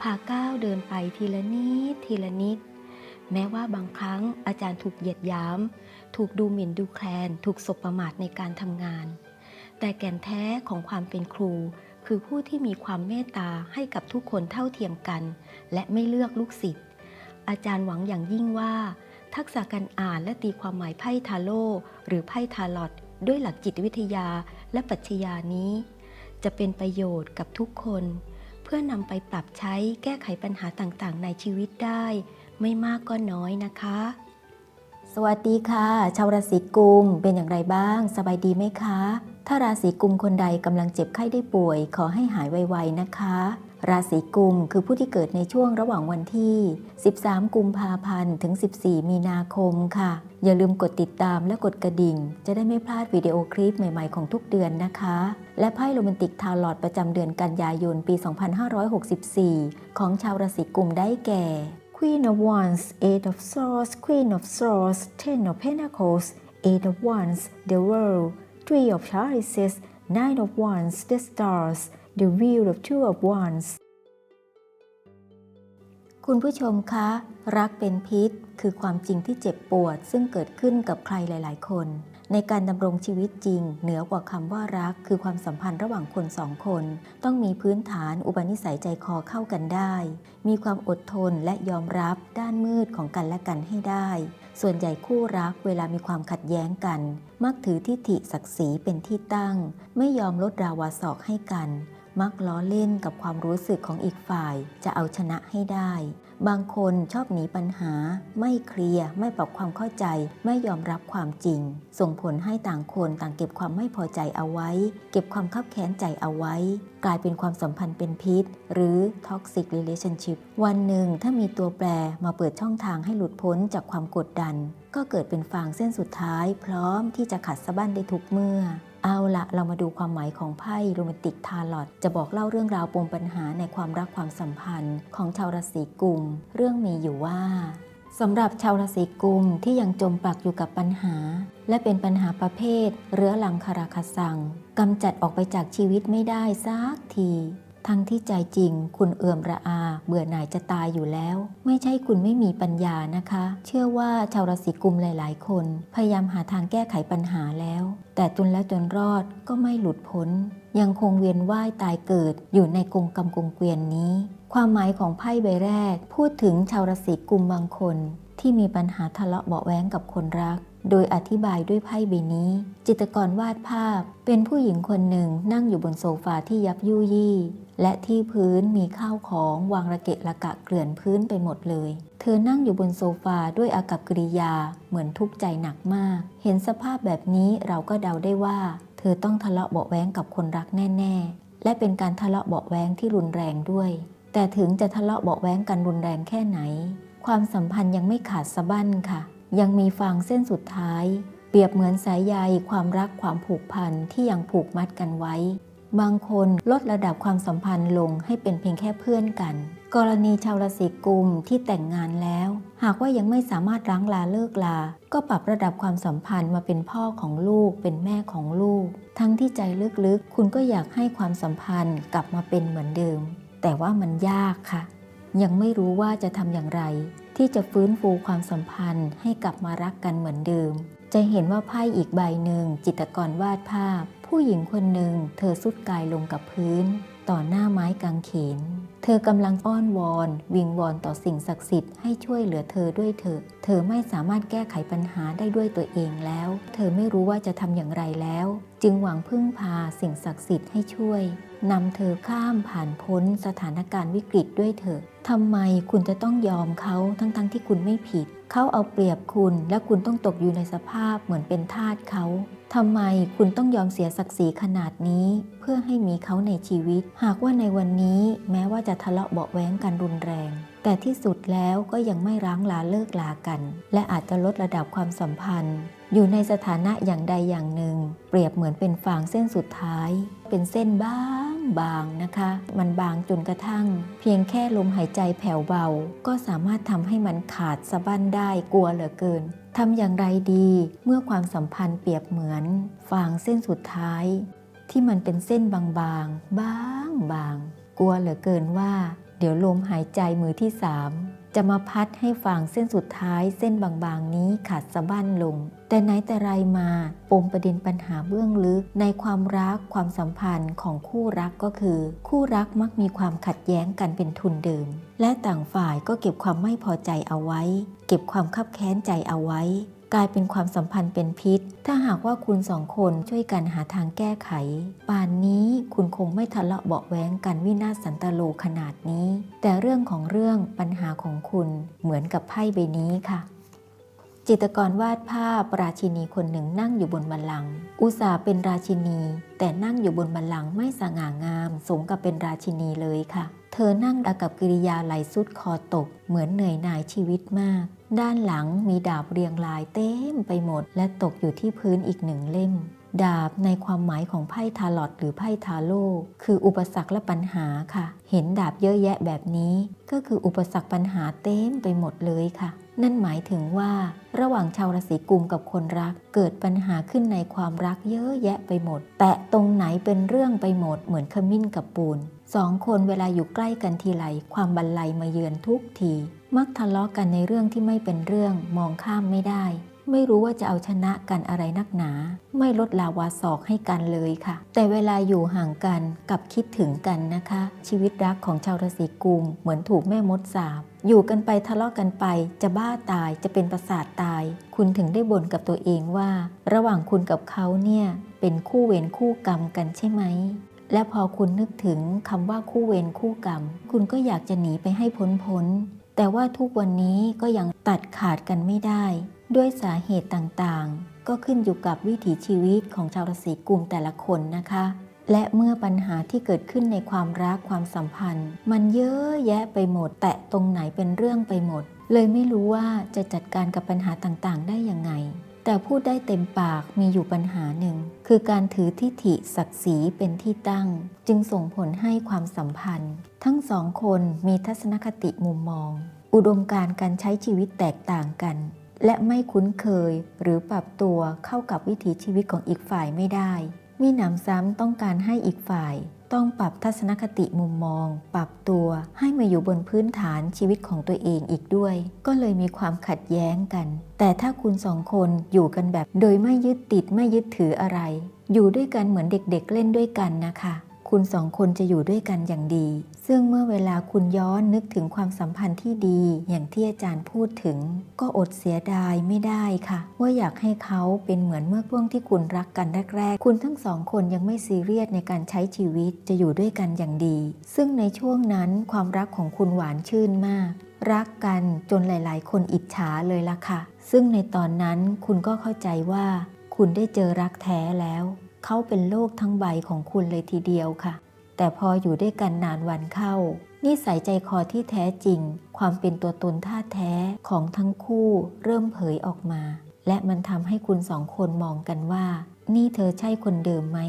พาก้าวเดินไปทีละนิดทีละนิด แม้ว่าบางครั้งอาจารย์ถูกเหยียดหยาม ถูกดูหมิ่นดูแคลน ถูกสบประมาทในการทำงาน แต่แก่นแท้ของความเป็นครู คือผู้ที่มีความเมตตาให้กับทุกคนเท่าเทียมกัน และไม่เลือกลูกศิษย์ อาจารย์หวังอย่างยิ่งว่า ทักษะการอ่านและตีความหมายไพ่ทาโร่หรือไพ่ทาลอตด้วยหลักจิตวิทยาและปัชญานี้ จะเป็นประโยชน์กับทุกคน พื่อนำไปปรับใช้แก้ไขปัญหาต่างๆ ในชีวิตได้ ไม่มากก็น้อยนะคะ สวัสดีค่ะ ชาวราศีกุมเป็นอย่างไรบ้าง สบายดีไหมคะ ถ้าราศีกุมคนใดกำลังเจ็บไข้ได้ป่วย ขอให้หายไวๆนะคะ ราศีกุมคือผู้ที่เกิดในช่วงระหว่างวันที่ 13 กุมภาพันธ์ถึง 14 มีนาคมค่ะ อย่าลืมกดติดตามและกดกระดิ่ง จะได้ไม่พลาดวิดีโอคลิปใหม่ๆของทุกเดือนนะคะ และไพ่โรแมนติกทาลอตประจำเดือนกันยายนปี 2564 ของชาวราศีกุมได้แก่ Queen of Wands Eight of Swords Queen of Swords Ten of Pentacles Eight of Wands The World Three of Chalices Nine of Wands The Stars The Wheel of Two of Wands คุณผู้ชมคะ รักเป็นพิษคือความจริงที่เจ็บปวด ซึ่งเกิดขึ้นกับใครหลาย ๆ คน ในการดำรงชีวิตจริง เหนือกว่าคำว่ารัก คือความสัมพันธ์ระหว่างคนสองคน ต้องมีพื้นฐานอุปนิสัยใจคอเข้ากันได้ มีความอดทนและยอมรับด้านมืดของกันและกันให้ได้ ส่วนใหญ่คู่รักเวลามีความขัดแย้งกัน มักถือทิฐิศักดิ์ศรีเป็นที่ตั้ง ไม่ยอมลดราวาศอกให้กัน มักล้อเล่นกับความรู้สึกของอีกฝ่ายจะเอาชนะให้ได้บางคนชอบหนีปัญหา ไม่เคลียร์ไม่ปรับความเข้าใจ ไม่ยอมรับความจริง ส่งผลให้ต่างคนต่างเก็บความไม่พอใจเอาไว้ เก็บความคับแค้นใจเอาไว้ กลายเป็นความสัมพันธ์เป็นพิษ หรือ toxic relationship วันหนึ่งถ้ามีตัวแปรมาเปิดช่องทางให้หลุดพ้นจากความกดดัน ก็เกิดเป็นฟางเส้นสุดท้าย พร้อมที่จะขัดสะบั้นได้ทุกเมื่อเอาละเรามาดูความหมายของไพ่โรแมนติกทาลอตจะบอกเล่าเรื่องราวปมปัญหาในความรักความสัมพันธ์ของชาวราศีกุมเรื่องมีอยู่ว่าสำหรับชาวราศีกุมที่ยังจมปักอยู่กับปัญหา และเป็นปัญหาประเภท เรื้อรังคาราคาซังกำจัดออกไปจากชีวิตไม่ได้สักที ทั้งที่ใจจริง คุณเอื่อมระอา เบื่อหน่ายจะตายอยู่แล้ว ไม่ใช่คุณไม่มีปัญญานะคะ เชื่อว่าชาวราศีกุมหลาย ๆ คน พยายามหาทางแก้ไขปัญหาแล้ว แต่จนแล้วจนรอดก็ไม่หลุดพ้นยังคงเวียนว่ายตายเกิดอยู่ในกรงกรรมกงเกวียนนี้ ความหมายของไพ่ใบแรก พูดถึงชาวราศีกุมบางคน ที่มีปัญหาทะเลาะเบาะแว้งกับคนรัก โดยอธิบายด้วยไพ่ใบนี้ จิตรกรวาดภาพ เป็นผู้หญิงคนหนึ่งนั่งอยู่บนโซฟาที่ยับยุยี่ และที่พื้นมีข้าวของวางระเกะระกะเกลื่อนพื้นไปหมดเลย เธอนั่งอยู่บนโซฟาด้วยอากับกริยาเหมือนทุกข์ใจหนักมาก เห็นสภาพแบบนี้เราก็เดาได้ว่า เธอต้องทะเลาะเบาะแว้งกับคนรักแน่ ๆ และเป็นการทะเลาะเบาะแว้งที่รุนแรงด้วย แต่ถึงจะทะเลาะเบาะแว้งกันรุนแรงแค่ไหน ความสัมพันธ์ยังไม่ขาดสะบั้นค่ะ ยังมีฟางเส้นสุดท้าย เปรียบเหมือนสายใยความรักความผูกพันที่ยังผูกมัดกันไว้ บางคนลดระดับความสัมพันธ์ลงให้เป็นเพียงแค่เพื่อนกัน กรณีชาวราศีกุมที่แต่งงานแล้ว หากว่ายังไม่สามารถร้างลาเลิกลา ก็ปรับระดับความสัมพันธ์มาเป็นพ่อของลูก เป็นแม่ของลูก ทั้งที่ใจลึกๆ คุณก็อยากให้ความสัมพันธ์กลับมาเป็นเหมือนเดิม แต่ว่ามันยากค่ะ ยังไม่รู้ว่าจะทำอย่างไร ที่จะฟื้นฟูความสัมพันธ์ให้กลับมารักกันเหมือนเดิม จะเห็นว่าไพ่อีกใบหนึ่ง จิตกรวาดภาพ ผู้หญิงคนหนึ่ง เธอสุดกายลงกับพื้น ต่อหน้าไม้กางเขน เธอกำลังอ้อนวอน วิงวอนต่อสิ่งศักดิ์สิทธิ์ให้ช่วยเหลือเธอด้วยเถอะ เธอไม่สามารถแก้ไขปัญหาได้ด้วยตัวเองแล้ว เธอไม่รู้ว่าจะทำอย่างไรแล้ว จึงหวังพึ่งพาสิ่งศักดิ์สิทธิ์ให้ช่วยนำเธอข้ามผ่านพ้นสถานการณ์วิกฤตด้วยเถอะทำไมคุณจะต้องยอมเขาทั้งๆทที่คุณไม่ผิด เขาเอาเปรียบคุณและคุณต้องตกอยู่ในสภาพเหมือนเป็นทาสเขาทำไมคุณต้องยอมเสียศักดิ์ศรีขนาดนี้ เพื่อให้มีเขาในชีวิต หากว่าในวันนี้แม้ว่าจะทะเลาะเบาะแว้งกันรุนแรง แต่ที่สุดแล้วก็ยังไม่ร้างลาเลิกลากัน และอาจจะลดระดับความสัมพันธ์ อยู่ในสถานะอย่างใดอย่างหนึ่ง เปรียบเหมือนเป็นฟางเส้นสุดท้าย เป็นเส้นบางบางนะคะ มันบางจนกระทั่ง เพียงแค่ลมหายใจแผ่วเบา ก็สามารถทำให้มันขาดสะบั้นได้กลัวเหลือเกินทำอย่างไรดีเมื่อความสัมพันธ์เปรียบเหมือนฟางเส้นสุดท้ายที่มันเป็นเส้นบางๆ บางบาง กลัวเหลือเกินว่า เดี๋ยวลมหายใจมือที่สามจะมาพัดให้ฟางเส้นสุดท้ายเส้นบางๆ นี้ขาดสะบั้นลง แต่ไหนแต่ไรมาปมประเด็นปัญหาเบื้องลึกในความรักความสัมพันธ์ของคู่รักก็คือ คู่รักมักมีความขัดแย้งกันเป็นทุนเดิม และต่างฝ่ายก็เก็บความไม่พอใจเอาไว้ เก็บความคับแค้นใจเอาไว้ กลายเป็นความสัมพันธ์เป็นพิษ ถ้าหากว่าคุณสองคนช่วยกันหาทางแก้ไข ป่านนี้คุณคงไม่ทะเลาะเบาแว้งกันวินาศสันตโลขนาดนี้ แต่เรื่องของเรื่องปัญหาของคุณเหมือนกับไพ่ใบนี้ค่ะจิตรกรวาดภาพราชินีคนหนึ่งนั่งอยู่บนบัลลังก์อุตสาเป็นราชินี แต่นั่งอยู่บนบัลลังก์ไม่สง่างาม สมกับเป็นราชินีเลยค่ะ เธอนั่งอากับกิริยาไหลสุดคอตก เหมือนเหนื่อยหน่ายชีวิตมาก ด้านหลังมีดาบเรียงรายเต็มไปหมด และตกอยู่ที่พื้นอีกหนึ่งเล่ม ดาบในความหมายของไพ่ทาลอตหรือไพ่ทาโร่คืออุปสรรคและปัญหาค่ะ เห็นดาบเยอะแยะแบบนี้ ก็คืออุปสรรคปัญหาเต็มไปหมดเลยค่ะ นั่นหมายถึงว่า ระหว่างชาวราศีกุมกับคนรัก เกิดปัญหาขึ้นในความรักเยอะแยะไปหมด แตะตรงไหนเป็นเรื่องไปหมดเหมือนขมิ้นกับปูน สองคนเวลาอยู่ใกล้กันทีไรความบันไลมาเยือนทุกที มักทะเลาะกันในเรื่องที่ไม่เป็นเรื่องมองข้ามไม่ได้ ไม่รู้ว่าจะเอาชนะกันอะไรนักหนา ไม่ลดลาวาศอกให้กันเลยค่ะ แต่เวลาอยู่ห่างกันกับคิดถึงกันนะคะ ชีวิตรักของชาวราศีกุมเหมือนถูกแม่มดสาบอยู่กันไปทะเลาะกันไปจะบ้าตายจะเป็นประสาทตาย คุณถึงได้บ่นกับตัวเองว่า ระหว่างคุณกับเขาเนี่ยเป็นคู่เวรคู่กรรมกันใช่ไหม และพอคุณนึกถึงคำว่าคู่เวรคู่กรรม คุณก็อยากจะหนีไปให้พ้นพ้นๆแต่ว่าทุกวันนี้ก็ยังตัดขาดกันไม่ได้ ด้วยสาเหตุต่างๆ ก็ขึ้นอยู่กับวิถีชีวิตของชาวราศีกุมแต่ละคนนะคะ และเมื่อปัญหาที่เกิดขึ้นในความรักความสัมพันธ์ มันเยอะแยะไปหมด แตะตรงไหนเป็นเรื่องไปหมด เลยไม่รู้ว่าจะจัดการกับปัญหาต่างๆ ได้ยังไง แต่พูดได้เต็มปากมีอยู่ปัญหาหนึ่ง คือการถือทิฐิศักดิ์ศรีเป็นที่ตั้ง จึงส่งผลให้ความสัมพันธ์ ทั้งสองคนมีทัศนคติมุมมอง อุดมการ์การใช้ชีวิตแตกต่างกัน และไม่คุ้นเคยหรือปรับตัวเข้ากับวิถีชีวิตของอีกฝ่ายไม่ได้ มีหนำซ้ำต้องการให้อีกฝ่าย ต้องปรับทัศนคติมุมมอง ปรับตัวให้มาอยู่บนพื้นฐานชีวิตของตัวเองอีกด้วย ก็เลยมีความขัดแย้งกัน แต่ถ้าคุณสองคนอยู่กันแบบ โดยไม่ยึดติดไม่ยึดถืออะไร อยู่ด้วยกันเหมือนเด็กๆเล่นด้วยกันนะคะ คุณสองคนจะอยู่ด้วยกันอย่างดี ซึ่งเมื่อเวลาคุณย้อนนึกถึงความสัมพันธ์ที่ดีอย่างที่อาจารย์พูดถึง ก็อดเสียดายไม่ได้ค่ะ ว่าอยากให้เขาเป็นเหมือนเมื่อช่วงที่คุณรักกันแรกๆ คุณทั้งสองคนยังไม่ซีเรียสในการใช้ชีวิตจะอยู่ด้วยกันอย่างดี ซึ่งในช่วงนั้นความรักของคุณหวานชื่นมาก รักกันจนหลาย ๆ คนอิจฉาเลยล่ะค่ะ ซึ่งในตอนนั้นคุณก็เข้าใจว่า คุณได้เจอรักแท้แล้ว เขาเป็นโลกทั้งใบของคุณเลยทีเดียวค่ะ แต่พออยู่ด้วยกันนานวันเข้า นิสัยใจคอที่แท้จริง ความเป็นตัวตนท่าแท้ของทั้งคู่เริ่มเผยออกมา และมันทำให้คุณสองคนมองกันว่า นี่เธอใช่คนเดิมไหม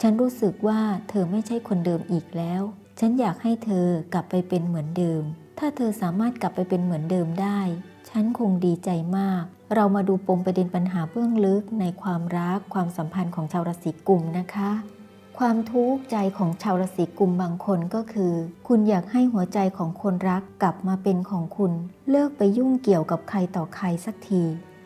ฉันรู้สึกว่าเธอไม่ใช่คนเดิมอีกแล้ว ฉันอยากให้เธอกลับไปเป็นเหมือนเดิม ถ้าเธอสามารถกลับไปเป็นเหมือนเดิมได้ ฉันคงดีใจมาก เรามาดูปมประเด็นปัญหาเบื้องลึกในความรักความสัมพันธ์ของชาวราศีกุมนะคะ ความทุกข์ใจของชาวราศีกุมบางคนก็คือ คุณอยากให้หัวใจของคนรักกลับมาเป็นของคุณ เลิกไปยุ่งเกี่ยวกับใครต่อใครสักที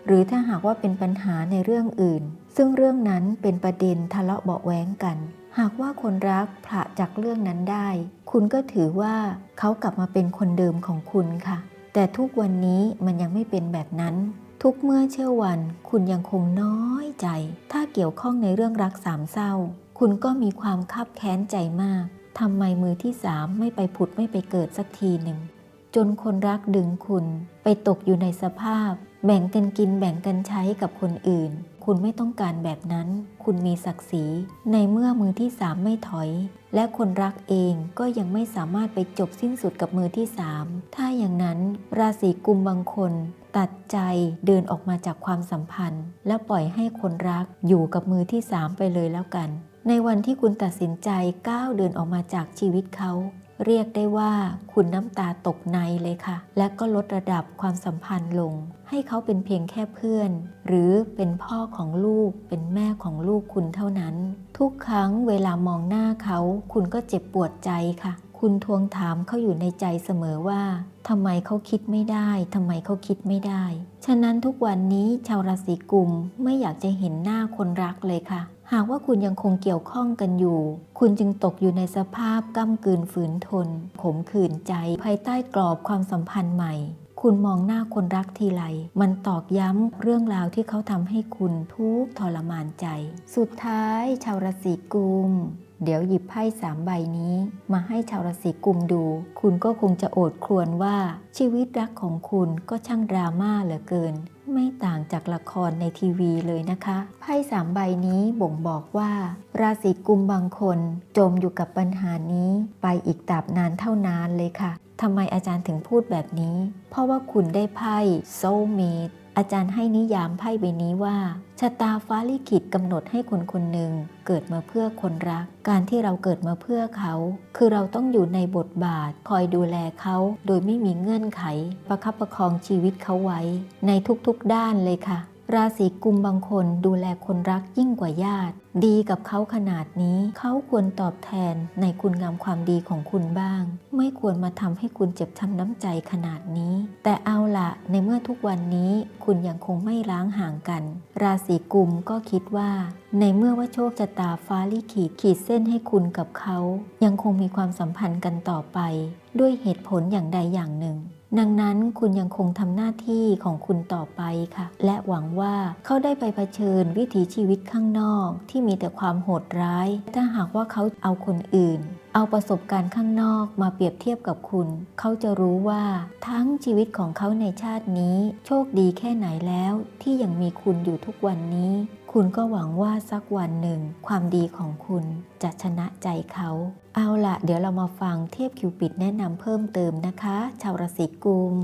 หรือถ้าหากว่าเป็นปัญหาในเรื่องอื่น ซึ่งเรื่องนั้นเป็นประเด็นทะเลาะเบาะแว้งกัน หากว่าคนรักผละจากเรื่องนั้นได้ คุณก็ถือว่าเขากลับมาเป็นคนเดิมของคุณค่ะ แต่ทุกวันนี้มันยังไม่เป็นแบบนั้น ทุกเมื่อเชื่อวันคุณยังคงน้อยใจ ถ้าเกี่ยวข้องในเรื่องรักสามเศร้า คุณก็มีความคับแค้นใจมากทำไมมือที่สามไม่ไปผุดไม่ไปเกิดสักทีหนึ่ง จนคนรักดึงคุณ ไปตกอยู่ในสภาพ แบ่งกันกินแบ่งกันใช้กับคนอื่น คุณไม่ต้องการแบบนั้น คุณมีศักดิ์ศรี ในเมื่อมือที่สามไม่ถอย และคนรักเองก็ยังไม่สามารถไปจบสิ้นสุดกับมือที่สามถ้าอย่างนั้น ราศีกุมบางคน ตัดใจเดินออกมาจากความสัมพันธ์ และปล่อยให้คนรักอยู่กับมือที่สามไปเลยแล้วกัน ในวันที่คุณตัดสินใจก้าวเดินออกมาจากชีวิตเขา เรียกได้ว่าคุณน้ำตาตกในเลยค่ะ และก็ลดระดับความสัมพันธ์ลง ให้เขาเป็นเพียงแค่เพื่อน หรือเป็นพ่อของลูก เป็นแม่ของลูกคุณเท่านั้น ทุกครั้งเวลามองหน้าเขา คุณก็เจ็บปวดใจค่ะ คุณทวงถามเขาอยู่ในใจเสมอว่าทำไมเขาคิดไม่ได้ทำไมเขาคิดไม่ได้ ฉะนั้นทุกวันนี้ชาวราศีกุมไม่อยากจะเห็นหน้าคนรักเลยค่ะ หากว่าคุณยังคงเกี่ยวข้องกันอยู่ คุณจึงตกอยู่ในสภาพก้ำกืนฝืนทน ขมขื่นใจ ภายใต้กรอบความสัมพันธ์ใหม่ คุณมองหน้าคนรักทีไร มันตอกย้ำเรื่องราวที่เขาทำให้คุณทุกทรมานใจ สุดท้าย ชาวราศีกุมเดี๋ยวหยิบไพ่สามใบนี้ มาให้ชาวราศีกุมดู คุณก็คงจะโอดครวญว่าชีวิตรักของคุณก็ช่างดราม่าเหลือเกิน ไม่ต่างจากละครในทีวีเลยนะคะ ไพ่สามใบนี้บ่งบอกว่า ราศีกุมบางคนจมอยู่กับปัญหานี้ไปอีกตราบนานเท่านานเลยค่ะทำไมอาจารย์ถึงพูดแบบนี้ เพราะว่าคุณได้ไพ่โซเมด อาจารย์ให้นิยามไพ่ใบนี้ว่าชะตาฟ้าลิขิตกำหนดให้คนคนหนึ่งเกิดมาเพื่อคนรัก การที่เราเกิดมาเพื่อเขา คือเราต้องอยู่ในบทบาท คอยดูแลเขาโดยไม่มีเงื่อนไข ประคับประคองชีวิตเขาไว้ ในทุกๆด้านเลยค่ะ ราศีกุมบางคนดูแลคนรักยิ่งกว่าญาติ ดีกับเขาขนาดนี้ เขาควรตอบแทนในคุณงามความดีของคุณบ้าง ไม่ควรมาทำให้คุณเจ็บช้ำน้ำใจขนาดนี้ แต่เอาละในเมื่อทุกวันนี้คุณยังคงไม่ล้างห่างกัน ราศีกุมก็คิดว่า ในเมื่อว่าโชคชะตาฟ้าลิขิตขีดเส้นให้คุณกับเขา ยังคงมีความสัมพันธ์กันต่อไป ด้วยเหตุผลอย่างใดอย่างหนึ่ง ดังนั้นคุณยังคงทำหน้าที่ของคุณต่อไปค่ะ และหวังว่าเขาได้ไปเผชิญวิถีชีวิตข้างนอกที่มีแต่ความโหดร้าย ถ้าหากว่าเขาเอาคนอื่น เอาประสบการณ์ข้างนอกมาเปรียบเทียบกับคุณ เขาจะรู้ว่าทั้งชีวิตของเขาในชาตินี้ โชคดีแค่ไหนแล้วที่ยังมีคุณอยู่ทุกวันนี้ คุณก็หวังว่าสักวันหนึ่ง ความดีของคุณจะชนะใจเขา เอาละเดี๋ยวเรามาฟังเทพคิวปิดแนะนำเพิ่มเติมนะคะ ชาวราศีกุม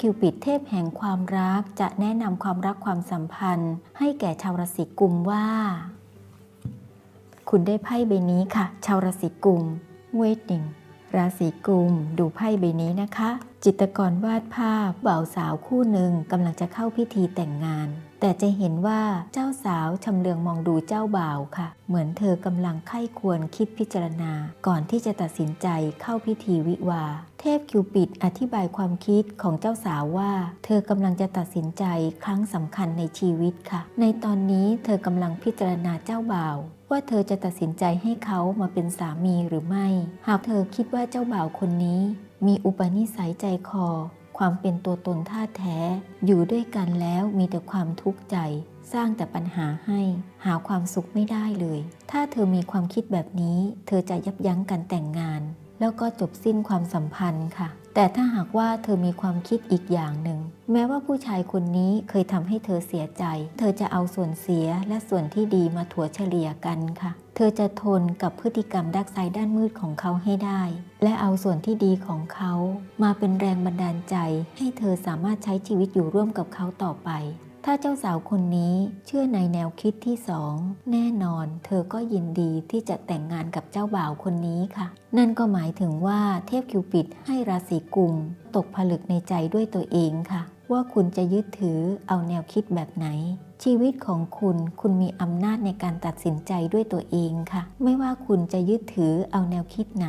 คิวปิดเทพแห่งความรักจะแนะนำความรักความสัมพันธ์ ให้แก่ชาวราศีกุมว่า คุณได้ไพ่ใบนี้ค่ะ ชาวราศีกุมเวทหนึ่งราศีกุมดูไพ่ใบนี้นะคะ จิตรกรวาดภาพบ่าวสาวคู่หนึ่งกำลังจะเข้าพิธีแต่งงาน แต่จะเห็นว่าเจ้าสาวชำเลืองมองดูเจ้าบ่าวค่ะ เหมือนเธอกำลังไข้ควรคิดพิจารณา ก่อนที่จะตัดสินใจเข้าพิธีวิวา เทพคิวปิดอธิบายความคิดของเจ้าสาวว่า เธอกำลังจะตัดสินใจครั้งสำคัญในชีวิตค่ะ ในตอนนี้เธอกำลังพิจารณาเจ้าบ่าวว่าเธอจะตัดสินใจให้เขามาเป็นสามีหรือไม่ หากเธอคิดว่าเจ้าบ่าวคนนี้ มีอุปนิสัยใจคอ ความเป็นตัวตนท่าแท้ อยู่ด้วยกันแล้วมีแต่ความทุกข์ใจ สร้างแต่ปัญหาให้ หาความสุขไม่ได้เลย ถ้าเธอมีความคิดแบบนี้ เธอจะยับยั้งการแต่งงาน แล้วก็จบสิ้นความสัมพันธ์ค่ะ แต่ถ้าหากว่าเธอมีความคิดอีกอย่างหนึ่ง แม้ว่าผู้ชายคนนี้เคยทำให้เธอเสียใจ เธอจะเอาส่วนเสียและส่วนที่ดีมาถัวเฉลี่ยกันค่ะ เธอจะทนกับพฤติกรรมดักไซด้านมืดของเขาให้ได้ และเอาส่วนที่ดีของเขา มาเป็นแรงบันดาลใจ ให้เธอสามารถใช้ชีวิตอยู่ร่วมกับเขาต่อไป ถ้าเจ้าสาวคนนี้เชื่อในแนวคิดที่สองแน่นอน เธอก็ยินดีที่จะแต่งงานกับเจ้าบ่าวคนนี้ค่ะ นั่นก็หมายถึงว่าเทพคิวปิดให้ราศีกุมตกผลึกในใจด้วยตัวเองค่ะ ว่าคุณจะยึดถือเอาแนวคิดแบบไหน ชีวิตของคุณคุณมีอำนาจในการตัดสินใจด้วยตัวเองค่ะ ไม่ว่าคุณจะยึดถือเอาแนวคิดไหน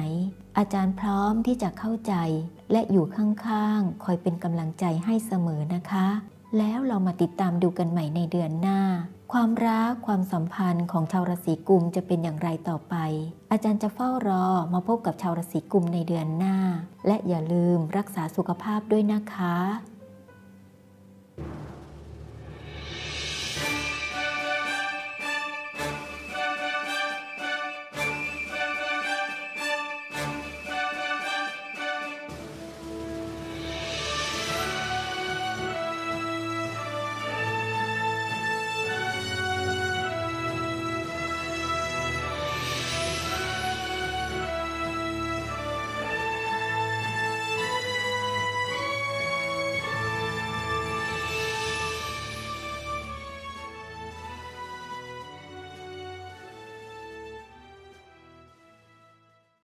อาจารย์พร้อมที่จะเข้าใจ และอยู่ข้างๆคอยเป็นกำลังใจให้เสมอนะคะ แล้วเรามาติดตามดูกันใหม่ในเดือนหน้า ความรักความสัมพันธ์ของชาวราศีกุมจะเป็นอย่างไรต่อไป อาจารย์จะเฝ้ารอมาพบกับชาวราศีกุมในเดือนหน้า และอย่าลืมรักษาสุขภาพด้วยนะคะ